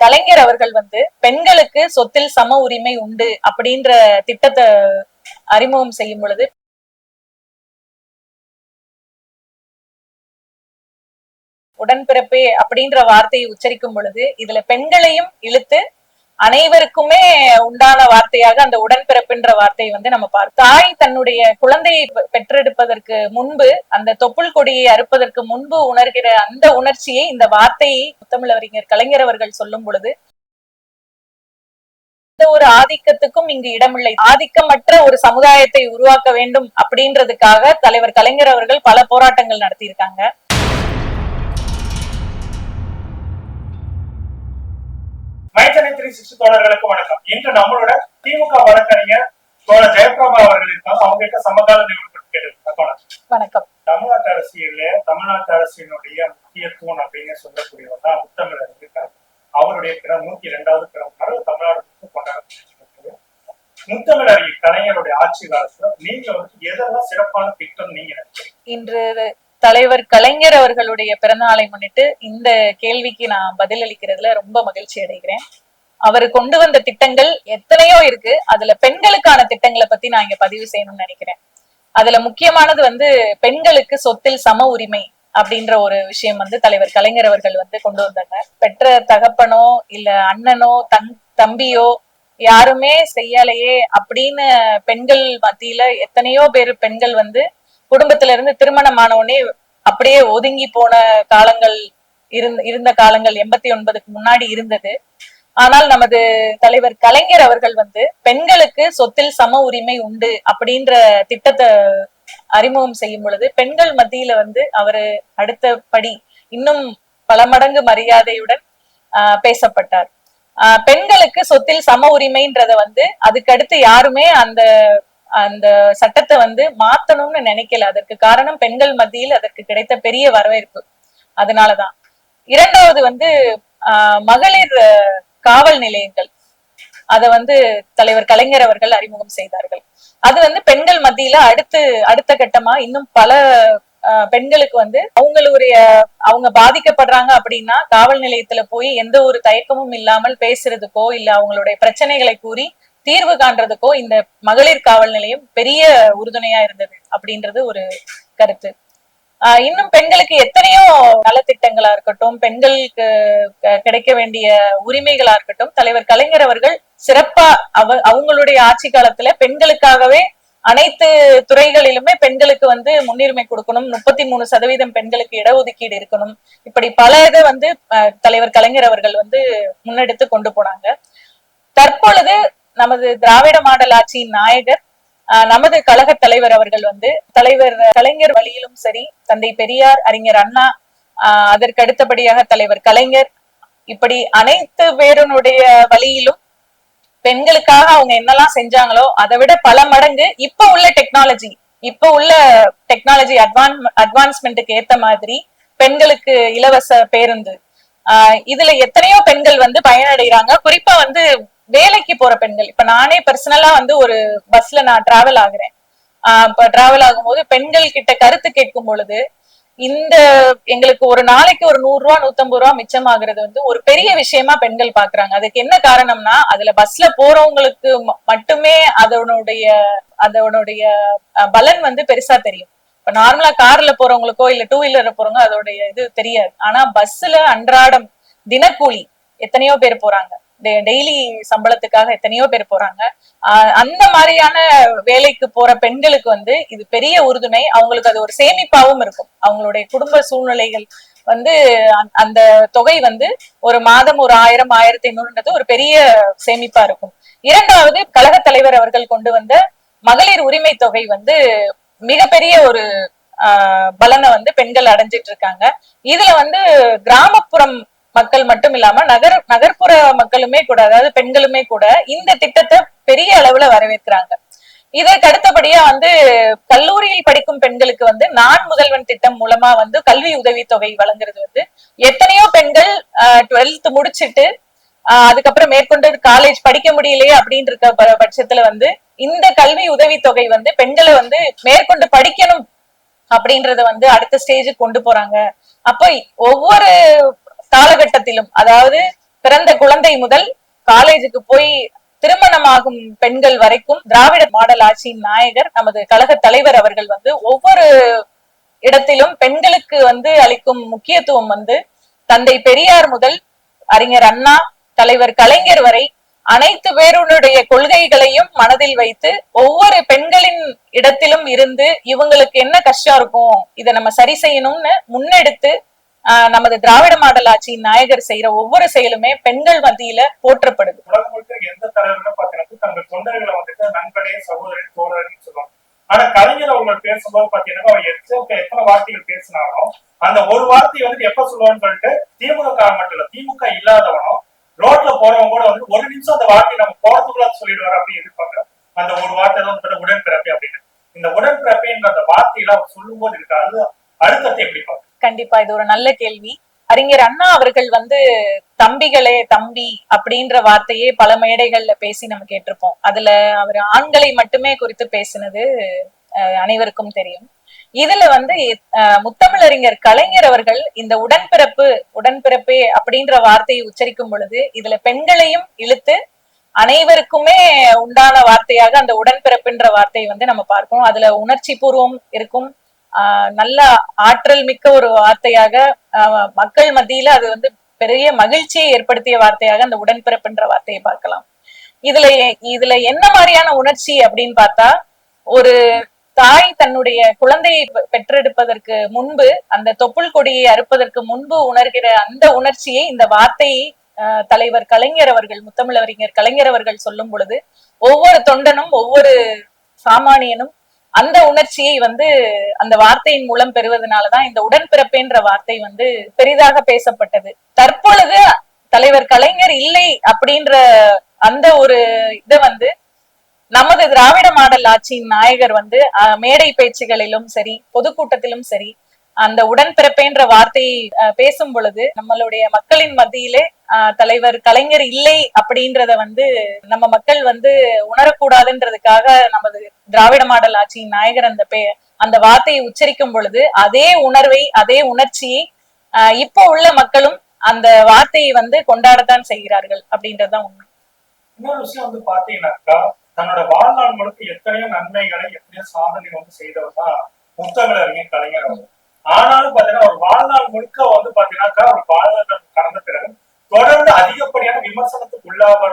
கலைஞர் அவர்கள் வந்து பெண்களுக்கு சொத்தில் சம உரிமை உண்டு அப்படின்ற திட்டத்தை அறிமுகம் செய்யும் பொழுது உடன்பிறப்பே அப்படின்ற வார்த்தையை உச்சரிக்கும் பொழுது இதுல பெண்களையும் இழுத்து அனைவருக்குமே உண்டான வார்த்தையாக அந்த உடன்பிறப்புன்ற வார்த்தையை வந்து நம்ம பார்த்தோம் தாய் தன்னுடைய குழந்தையை பெற்றெடுப்பதற்கு முன்பு அந்த தொப்புள் கொடியை அறுப்பதற்கு முன்பு உணர்கிற அந்த உணர்ச்சியை இந்த வார்த்தையை முத்தமிழறிஞர் கலைஞர் அவர்கள் சொல்லும் பொழுது எந்த ஒரு ஆதிக்கத்துக்கும் இங்கு இடமில்லை. ஆதிக்கமற்ற ஒரு சமுதாயத்தை உருவாக்க வேண்டும் அப்படின்றதுக்காக தலைவர் கலைஞர் அவர்கள் பல போராட்டங்கள் நடத்தியிருக்காங்க. த்ரீ சிக்ஸ்டி தோழர்களுக்கு வணக்கம். இன்று நம்மளோட திமுக வழக்கறிஞர் தோழர் ஜெயபிரபா அவர்கள் இருக்காங்க. அவங்க கிட்ட சமகால நிகழ்வு வணக்கம். தமிழ்நாட்டு அரசியல்ல தமிழ்நாட்டு அரசினுடைய முக்கிய தூண் அப்படின்னு சொல்லக்கூடியவர் தான் முத்தமிழர் இருக்காரு. அவருடைய பிறகு நூத்தி இரண்டாவது நாள் தமிழ்நாடு முழுக்க கொண்டாடப்பட்டிருக்கு முத்தமிழர் கலைஞருடைய ஆட்சி காலத்துல நீங்க வந்து எதெல்லாம் சிறப்பான திட்டம் நீங்க இன்று தலைவர் கலைஞர் அவர்களுடைய பிறந்தநாளை முன்னிட்டு இந்த கேள்விக்கு நான் பதில் அளிக்கிறதுல ரொம்ப மகிழ்ச்சி அடைகிறேன். அவர் கொண்டு வந்த திட்டங்கள் எத்தனையோ இருக்கு. அதுல பெண்களுக்கான திட்டங்களை பத்தி நான் இங்க பதிவு செய்யணும்னு நினைக்கிறேன். அதுல முக்கியமானது வந்து பெண்களுக்கு சொத்தில் சம உரிமை அப்படின்ற ஒரு விஷயம் வந்து தலைவர் கலைஞர் அவர்கள் வந்து கொண்டு வந்தாங்க. பெற்ற தகப்பனோ இல்ல அண்ணனோ தங் தம்பியோ யாருமே செய்யலையே அப்படின்னு பெண்கள் மத்தியில எத்தனையோ பேர் பெண்கள் வந்து குடும்பத்துல இருந்து திருமணமான உடனே அப்படியே ஒதுங்கி போன காலங்கள் இருந்த இருந்த காலங்கள் எண்பத்தி ஒன்பதுக்கு முன்னாடி இருந்தது. ஆனால் நமது தலைவர் கலைஞர் அவர்கள் வந்து பெண்களுக்கு சொத்தில் சம உரிமை உண்டு அப்படின்ற திட்டத்தை அறிமுகம் செய்யும் பொழுது பெண்கள் மத்தியில வந்து அவரு அடுத்த படி இன்னும் பல மடங்கு மரியாதையுடன் ஆஹ் பேசப்பட்டார். ஆஹ் பெண்களுக்கு சொத்தில் சம உரிமைன்றத வந்து அதுக்கடுத்து யாருமே அந்த அந்த சட்டத்தை வந்து மாத்தணும்னு நினைக்கல. அதற்கு காரணம் பெண்கள் மத்தியில் அதற்கு கிடைத்த பெரிய வரவேற்பு. அதனாலதான். இரண்டாவது வந்து ஆஹ் மகளிர் காவல் நிலையங்கள். அதை வந்து தலைவர் கலைஞர் அவர்கள் அறிமுகம் செய்தார்கள். அது வந்து பெண்கள் மத்தியில அடுத்து அடுத்த கட்டமா இன்னும் பல ஆஹ், பெண்களுக்கு வந்து அவங்களுடைய அவங்க பாதிக்கப்படுறாங்க அப்படின்னா காவல் நிலையத்துல போய் எந்த ஒரு தயக்கமும் இல்லாமல் பேசுறதுக்கோ இல்ல அவங்களுடைய பிரச்சனைகளை கூறி தீர்வு காண்றதுக்கோ இந்த மகளிர் காவல் நிலையம் பெரிய உறுதுணையா இருந்தது அப்படின்றது ஒரு கருத்து. இன்னும் பெண்களுக்கு எத்தனையோ நலத்திட்டங்களா இருக்கட்டும் பெண்களுக்கு கிடைக்க வேண்டிய உரிமைகளா இருக்கட்டும் தலைவர் கலைஞர் அவர்கள் சிறப்பா அவ அவங்களுடைய ஆட்சி காலத்துல பெண்களுக்காகவே அனைத்து துறைகளிலுமே பெண்களுக்கு வந்து முன்னுரிமை கொடுக்கணும். முப்பத்தி மூணு சதவீதம் பெண்களுக்கு இடஒதுக்கீடு இருக்கணும். இப்படி பல இதை வந்து தலைவர் கலைஞர் அவர்கள் வந்து முன்னெடுத்து கொண்டு போனாங்க. தற்பொழுது நமது திராவிட மாடல் ஆட்சியின் நாயகர் நமது கழக தலைவர் அவர்கள் வந்து தலைவர் கலைஞர் வழியிலும் சரி தந்தை பெரியார் அறிஞர் அண்ணா அதற்கு அடுத்தபடியாக தலைவர் கலைஞர் இப்படி அனைத்து பேருனுடைய வழியிலும் பெண்களுக்காக அவங்க என்னெல்லாம் செஞ்சாங்களோ அதை விட பல மடங்கு இப்ப உள்ள டெக்னாலஜி இப்ப உள்ள டெக்னாலஜி அட்வான் அட்வான்ஸ்மெண்ட்டுக்கு ஏத்த மாதிரி பெண்களுக்கு இலவச பேருந்து. ஆஹ் இதுல எத்தனையோ பெண்கள் வந்து பயனடைகிறாங்க. குறிப்பா வந்து வேலைக்கு போற பெண்கள். இப்ப நானே பர்சனலா வந்து ஒரு பஸ்ல நான் டிராவல் ஆகுறேன். ஆஹ் இப்ப டிராவல் ஆகும்போது பெண்கள் கிட்ட கருத்து கேட்கும் பொழுது இந்த எங்களுக்கு ஒரு நாளைக்கு ஒரு நூறு ரூபா நூத்தம்பது ரூபா மிச்சம் ஆகுறது வந்து ஒரு பெரிய விஷயமா பெண்கள் பாக்குறாங்க. அதுக்கு என்ன காரணம்னா அதுல பஸ்ல போறவங்களுக்கு ம- மட்டுமே அதனுடைய அதனுடைய பலன் வந்து பெருசா தெரியும். இப்ப நார்மலா கார்ல போறவங்களுக்கோ இல்ல டூ வீலர்ல போறவங்க அதோடைய இது தெரியாது. ஆனா பஸ்ல அன்றாடம் தினக்கூலி எத்தனையோ பேர் போறாங்க. டெய்லி சம்பளத்துக்காக எத்தனையோ பேர் போறாங்க. அந்த மாதிரியான வேலைக்கு போற பெண்களுக்கு வந்து இது பெரிய உறுதுணை. அவங்களுக்கு அது ஒரு சேமிப்பாவும் இருக்கும். அவங்களுடைய குடும்ப சூழ்நிலைகள் வந்து அந்த- தொகை வந்து ஒரு மாதம் ஒரு ஆயிரம் ஆயிரத்தி ஐநூறுன்றது ஒரு பெரிய சேமிப்பா இருக்கும். இரண்டாவது கழக தலைவர் அவர்கள் கொண்டு வந்த மகளிர் உரிமை தொகை வந்து மிகப்பெரிய ஒரு ஆஹ் பலனை வந்து பெண்கள் அடைஞ்சிட்டு இருக்காங்க. இதுல வந்து கிராமப்புறம் மக்கள் மட்டும் இல்லாம நகர் நகர்ப்புற மக்களுமே கூட அதாவது பெண்களுமே கூட இந்த திட்டத்தை பெரிய அளவுல வரவேற்கிறாங்க. இதற்கு அடுத்தபடியா வந்து கல்லூரியில் படிக்கும் பெண்களுக்கு வந்து நான் முதல்வன் திட்டம் மூலமா வந்து கல்வி உதவித்தொகை வழங்குறது வந்து எத்தனையோ பெண்கள் டுவெல்த் முடிச்சுட்டு ஆஹ் அதுக்கப்புறம் மேற்கொண்டு காலேஜ் படிக்க முடியலையே அப்படின்னு இருக்க பட்சத்துல வந்து இந்த கல்வி உதவித்தொகை வந்து பெண்களை வந்து மேற்கொண்டு படிக்கணும் அப்படின்றத வந்து அடுத்த ஸ்டேஜுக்கு கொண்டு போறாங்க. அப்போ ஒவ்வொரு காலகட்டத்திலும் அதாவது பிறந்த குழந்தை முதல் காலேஜுக்கு போய் திருமணமாகும் பெண்கள் வரைக்கும் திராவிட மாடல் ஆட்சியின் நாயகர் நமது கழக தலைவர் அவர்கள் வந்து ஒவ்வொரு இடத்திலும் பெண்களுக்கு வந்து அளிக்கும் முக்கியத்துவம் வந்து தந்தை பெரியார் முதல் அறிஞர் அண்ணா தலைவர் கலைஞர் வரை அனைத்து பேருடைய கொள்கைகளையும் மனதில் வைத்து ஒவ்வொரு பெண்களின் இடத்திலும் இருந்து இவங்களுக்கு என்ன கஷ்டம் இருக்கும் இதை நம்ம சரி செய்யணும்னு முன்னெடுத்து நமது திராவிட மாடல் ஆட்சியின் நாயகர் செய்யற ஒவ்வொரு செயலுமே பெண்கள் மத்தியில போற்றப்படுது. எந்த தலைவர்களும் பாத்தீங்கன்னா தங்கள் தொண்டர்களை வந்துட்டு நண்பனே சகோதரன் தோழர்னு சொல்லுவாங்க. ஆனா கலைஞர் அவங்க பேசும்போது பாத்தீங்கன்னா அவர் எத்தனை எத்தனை வார்த்தைகள் பேசினாலும் அந்த ஒரு வார்த்தையை வந்து எப்ப சொல்லுவான்னு சொல்லிட்டு திமுக மட்டும் இல்ல திமுக இல்லாதவனும் ரோட்ல போறவங்க கூட வந்து ஒரு நிமிஷம் அந்த வார்த்தையை நம்ம போறதுக்குள்ள சொல்லிடுவாரு அப்படின்னு எதிர்ப்பாங்க அந்த ஒரு வார்த்தை தான் வந்துட்டு உடன்பிறப்பே அப்படின்னு. இந்த உடன்பிறப்பேன்ற அந்த வார்த்தையில அவர் சொல்லும் போது இருக்காது அது அழுத்தத்தை எப்படி பார்க்க கண்டிப்பா இது ஒரு நல்ல கேள்வி. அறிஞர் அண்ணா அவர்கள் வந்து தம்பிகளே தம்பி அப்படின்ற வார்த்தையே பல மேடைகள்ல பேசி நம்ம கேட்டிருப்போம். அதுல அவர் ஆண்களை மட்டுமே குறித்து பேசினது அனைவருக்கும் தெரியும். இதுல வந்து முத்தமிழறிஞர் கலைஞர் அவர்கள் இந்த உடன்பிறப்பு உடன்பிறப்பே அப்படின்ற வார்த்தையை உச்சரிக்கும் பொழுது இதுல பெண்களையும் இழுத்து அனைவருக்குமே உண்டான வார்த்தையாக அந்த உடன்பிறப்புன்ற வார்த்தையை வந்து நம்ம பார்ப்போம். அதுல உணர்ச்சி பூர்வம் இருக்கும். நல்ல ஆற்றல் மிக்க ஒரு வார்த்தையாக மக்கள் மத்தியில அது வந்து பெரிய மகிழ்ச்சியை ஏற்படுத்திய வார்த்தையாக அந்த உடன்பிறப்புன்ற வார்த்தையை பார்க்கலாம். இதுல இதுல என்ன மாதிரியான உணர்ச்சி அப்படின்னு பார்த்தா ஒரு தாய் தன்னுடைய குழந்தையை பெற்றெடுப்பதற்கு முன்பு அந்த தொப்புள் கொடியை அறுப்பதற்கு முன்பு உணர்கிற அந்த உணர்ச்சியை இந்த வார்த்தையை ஆஹ் தலைவர் கலைஞர் அவர்கள் முத்தமிழறிஞர் கலைஞர் அவர்கள் சொல்லும் பொழுது ஒவ்வொரு தொண்டனும் ஒவ்வொரு சாமானியனும் அந்த உணர்ச்சியை வந்து அந்த வார்த்தையின் மூலம் பெறுவதனாலதான் இந்த உடன்பிறப்பேன்ற வார்த்தை வந்து பெரிதாக பேசப்பட்டது. தற்பொழுது தலைவர் கலைஞர் இல்லை அப்படின்ற அந்த ஒரு இதை வந்து நமது திராவிட மாடல் ஆட்சியின் நாயகர் வந்து அஹ், மேடை பேச்சுகளிலும் சரி பொதுக்கூட்டத்திலும் சரி அந்த உடன்பிறப்பேன்ற வார்த்தையை அஹ், பேசும் பொழுது நம்மளுடைய மக்களின் மத்தியிலே தலைவர் கலைஞர் இல்லை அப்படின்றத வந்து நம்ம மக்கள் வந்து உணரக்கூடாதுன்றதுக்காக நமது திராவிட மாடல் ஆட்சியின் நாயகர் அந்த பே அந்த வார்த்தையை உச்சரிக்கும் பொழுது அதே உணர்வை அதே உணர்ச்சியை ஆஹ் இப்போ உள்ள மக்களும் அந்த வார்த்தையை வந்து கொண்டாடத்தான் செய்கிறார்கள் அப்படின்றதுதான் உண்மை. இன்னொரு விஷயம் வந்து பாத்தீங்கன்னாக்கா தன்னோட வாழ்நாள் முழுக்க எத்தனையோ நன்மைகளை எத்தனையோ சாதனை வந்து செய்தவர் தான் முத்தமிழறிஞர் கலைஞர் அவர் ஆனாலும் பாத்தீங்கன்னா ஒரு வாழ்நாள் முழுக்க வந்து பாத்தீங்கன்னாக்கா ஒரு வாழ்நாள் கடந்த பிறகு தொடர்ந்து அதிகப்படியான விமர்சனத்துக்கு உள்ளாபர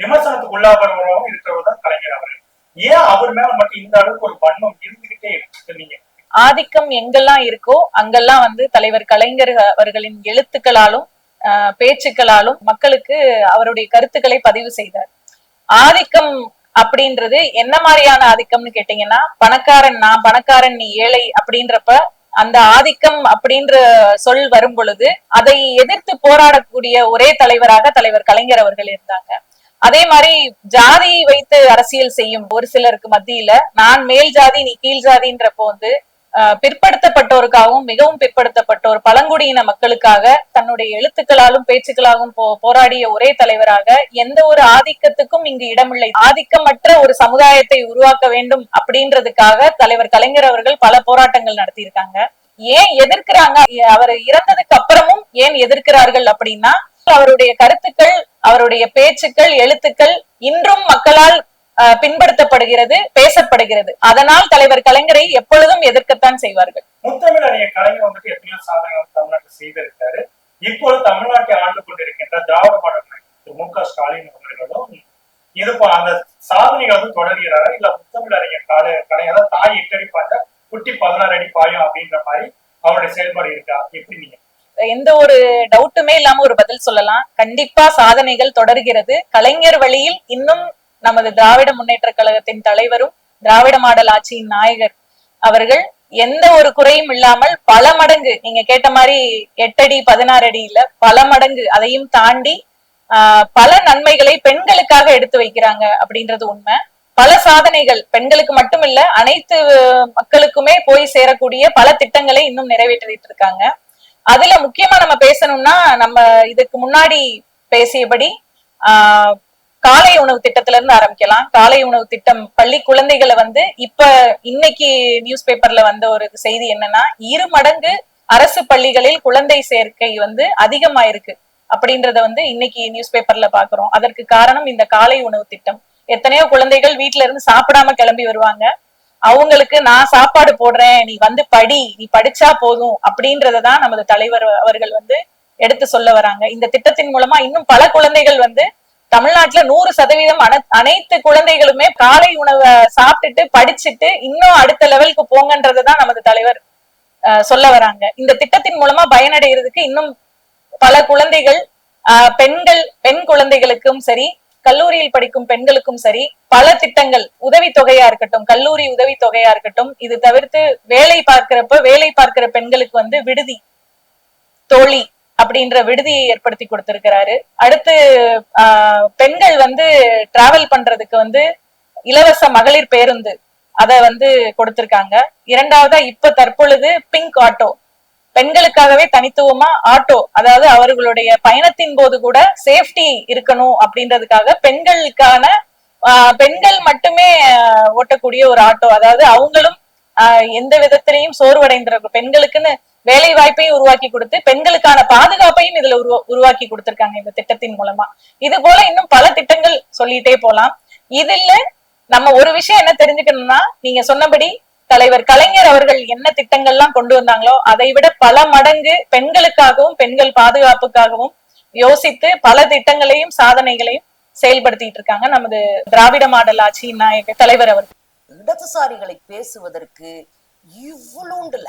விமர்சனத்துக்கு உள்ளாபரவராகவும் இருக்கிறவர் தான் கலைஞர் அவர் ஏன் அவர் மேல மட்டும் இந்த அளவுக்கு ஒரு வன்மம் இருந்துகிட்டே இருக்கு நீங்க? ஆதிக்கம் எங்கெல்லாம் இருக்கோ அங்கெல்லாம் வந்து தலைவர் கலைஞர் அவர்களின் எழுத்துக்களாலும் பேச்சுக்களாலும் மக்களுக்கு அவருடைய கருத்துக்களை பதிவு செய்தார். ஆதிக்கம் அப்படின்றது என்ன மாதிரியான ஆதிக்கம்னு கேட்டீங்கன்னா பணக்காரன் நான் பணக்காரன் நீ ஏழை அப்படின்றப்ப அந்த ஆதிக்கம் அப்படின்ற சொல் வரும் பொழுது அதை எதிர்த்து போராடக்கூடிய ஒரே தலைவராக தலைவர் கலைஞர் அவர்கள் இருந்தாங்க. அதே மாதிரி ஜாதியை வைத்து அரசியல் செய்யும் ஒரு சிலருக்கு மத்தியில நான் மேல் ஜாதி நீ கீழ் ஜாதின்றப்போ வந்து பிற்படுத்தப்பட்டோருக்காகவும் மிகவும் பிற்படுத்தப்பட்டோர் பழங்குடியின மக்களுக்காக தன்னுடைய எழுத்துக்களாலும் பேச்சுக்களாலும் போ போராடிய ஒரே தலைவராக எந்த ஒரு ஆதிக்கத்துக்கும் இங்கு இடமில்லை. ஆதிக்கமற்ற ஒரு சமுதாயத்தை உருவாக்க வேண்டும் அப்படின்றதுக்காக தலைவர் கலைஞர் அவர்கள் பல போராட்டங்கள் நடத்தியிருக்காங்க. ஏன் எதிர்க்கிறாங்க? அவர் இறந்ததுக்கு அப்புறமும் ஏன் எதிர்க்கிறார்கள் அப்படின்னா அவருடைய கருத்துக்கள் அவருடைய பேச்சுக்கள் எழுத்துக்கள் இன்றும் மக்களால் பின்படுத்தப்படுகிறது பேசப்படுகிறது. அதனால் தலைவர் கலைஞரை எப்பொழுதும் எதிர்க்கத்தான் செய்வார்கள். முத்தமிழறிஞர் கலைஞர் வந்துட்டு எத்தனையோ சாதனை வந்து தமிழ்நாட்டில் செய்திருக்காரு. இப்போது தமிழ்நாட்டை ஆண்டு கொண்டிருக்கின்ற திராவிட மாடல் மு க ஸ்டாலின் அவர்களும் இது அந்த சாதனைகள் வந்து தொடர்கிறாரா? இல்ல முத்தமிழறிஞர் கலை கலைஞர் தாய் எட்டு அடி பாய்ச்சா குட்டி பதினாறு அடி பாயும் அப்படின்ற மாதிரி அவருடைய செயல்பாடு இருக்கா? எப்படி நீங்க? எந்த ஒரு டவுட்டுமே இல்லாம ஒரு பதில் சொல்லலாம். கண்டிப்பா சாதனைகள் தொடர்கிறது. கலைஞர் வழியில் இன்னும் நமது திராவிட முன்னேற்ற கழகத்தின் தலைவரும் திராவிட மாடல் ஆட்சியின் நாயகர். அவர்கள் எந்த ஒரு குறையும் இல்லாமல் பல மடங்கு நீங்க கேட்ட மாதிரி எட்டடி பதினாறு அடி இல்ல பல மடங்கு அதையும் தாண்டி ஆஹ் பல நன்மைகளை பெண்களுக்காக எடுத்து வைக்கிறாங்க அப்படின்றது உண்மை. பல சாதனைகள் பெண்களுக்கு மட்டும் இல்ல அனைத்து மக்களுக்குமே போய் சேரக்கூடிய பல திட்டங்களை இன்னும் நிறைவேற்றிட்டு இருக்காங்க. அதுல முக்கியமா நம்ம பேசணும்னா நம்ம இதுக்கு முன்னாடி பேசியபடி ஆஹ் காலை உணவு திட்டத்துல இருந்து ஆரம்பிக்கலாம். காலை உணவு திட்டம் பள்ளி குழந்தைகளை வந்து இப்ப இன்னைக்கு நியூஸ் பேப்பர்ல வந்த ஒரு செய்தி என்னன்னா இரு மடங்கு அரசு பள்ளிகளில் குழந்தை சேர்க்கை வந்து அதிகமாயிருக்கு அப்படின்றத வந்து இன்னைக்கு நியூஸ் பேப்பர்ல பாக்குறோம். அதற்கு காரணம் இந்த காலை உணவு திட்டம். எத்தனையோ குழந்தைகள் வீட்டுல இருந்து சாப்பிடாம கிளம்பி வருவாங்க. அவங்களுக்கு நான் சாப்பாடு போடுறேன் நீ வந்து படி நீ படிச்சா போதும் அப்படின்றதான் நமது தலைவர் அவர்கள் வந்து எடுத்து சொல்ல வராங்க. இந்த திட்டத்தின் மூலமா இன்னும் பல குழந்தைகள் வந்து தமிழ்நாட்டுல நூறு சதவீதம் அனைத்து குழந்தைகளுமே காலை உணவை சாப்பிட்டுட்டு படிச்சுட்டு இன்னும் அடுத்த லெவலுக்கு போங்கன்றதுதான் நமது தலைவர் சொல்ல வராங்க. இந்த திட்டத்தின் மூலமா பயனடைகிறதுக்கு இன்னும் பல குழந்தைகள் ஆஹ், பெண்கள் பெண் குழந்தைகளுக்கும் சரி கல்லூரியில் படிக்கும் பெண்களுக்கும் சரி பல திட்டங்கள் உதவி தொகையா இருக்கட்டும் கல்லூரி உதவி தொகையா இருக்கட்டும் இது தவிர்த்து வேலை பார்க்கிறப்ப வேலை பார்க்கிற பெண்களுக்கு வந்து விடுதி தோழி அப்படின்ற விடுதியை ஏற்படுத்தி கொடுத்திருக்கிறாரு. அடுத்து பெண்கள் வந்து டிராவல் பண்றதுக்கு வந்து இலவச மகளிர் பேருந்து அத வந்து கொடுத்திருக்காங்க. இரண்டாவதா இப்ப தற்பொழுது பிங்க் ஆட்டோ பெண்களுக்காகவே தனித்துவமா ஆட்டோ அதாவது அவர்களுடைய பயணத்தின் போது கூட சேஃப்டி இருக்கணும் அப்படின்றதுக்காக பெண்களுக்கான ஆஹ், பெண்கள் மட்டுமே ஓட்டக்கூடிய ஒரு ஆட்டோ அதாவது அவங்களும் எந்த விதத்திலையும் சோர்வடைந்த பெண்களுக்குன்னு வேலை வாய்ப்பையும் உருவாக்கி கொடுத்து பெண்களுக்கான பாதுகாப்பையும் இதுல உருவா உருவாக்கி கொடுத்திருக்காங்க இந்த திட்டத்தின் மூலமா. இது போல இன்னும் பல திட்டங்கள் சொல்லிட்டே போலாம். இதுல நம்ம ஒரு விஷயம் என்ன தெரிஞ்சுக்கணும்னா நீங்க சொன்னபடி தலைவர் கலைஞர் அவர்கள் என்ன திட்டங்கள்லாம் கொண்டு வந்தாங்களோ அதை விட பல மடங்கு பெண்களுக்காகவும் பெண்கள் பாதுகாப்புக்காகவும் யோசித்து பல திட்டங்களையும் சாதனைகளையும் செயல்படுத்திட்டு இருக்காங்க நமது திராவிட மாடல் ஆட்சியின் நாயக தலைவர் அவர் இடதுசாரிகளை பேசுவதற்கு இவ்வளோண்டுல